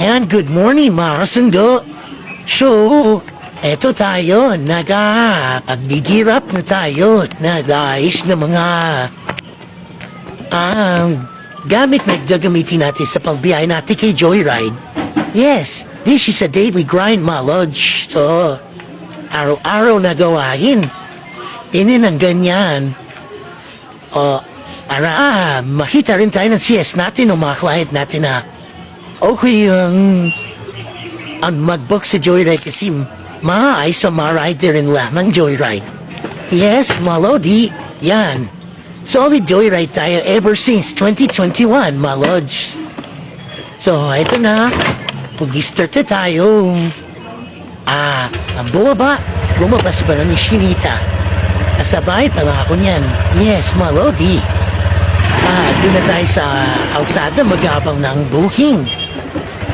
Ayan, good morning mga kasundo. So, eto tayo, nag-agigirap na tayo na guys na mga ang gamit na gagamitin natin sa pagbiyahe natin kay Joyride. Yes, this is a daily grind, my lodge. So, araw-araw na gawain. Inin ang ganyan. O, ara, ah, makita rin tayo ng CS natin o mga natin na okay yung ang mag-book sa Joyride kasi maayos sa mga rider rin lamang Joyride. Yes, Malodi, yan. Solid Joyride tayo ever since 2021, my lodge. So, ito na. Mag-start na tayo. Ah, ang bumaba. Lumabas pa na ni Shinita. Kasabay pala ako niyan. Yes, Malodi. Ah, doon na tayo sa kalsada magabang ng booking.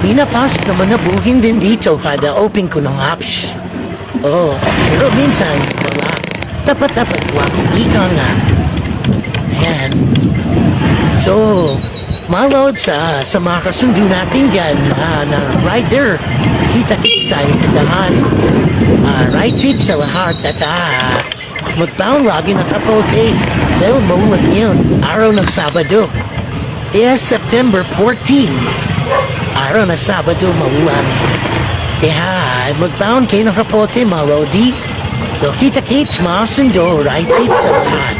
Pinapasok naman na booking din dito kada open ko ng apps. Oo, pero minsan wala. Tapat-tapat lang, ika nga. Ayan. So, malod sa, sa mga kasundo natin dyan ah, na rider. Kita-kits tayo sa dahan. Ah, right tip sa lahat at ah, magbound lagi ng kapote. Dahil maulan yun, araw ng Sabado. Yes, September 14. Araw na Sabado, maulan. Kaya, magbound kayo ng kapote, mga Lodi. So, kita-kits, mga sundo, right tip sa lahat.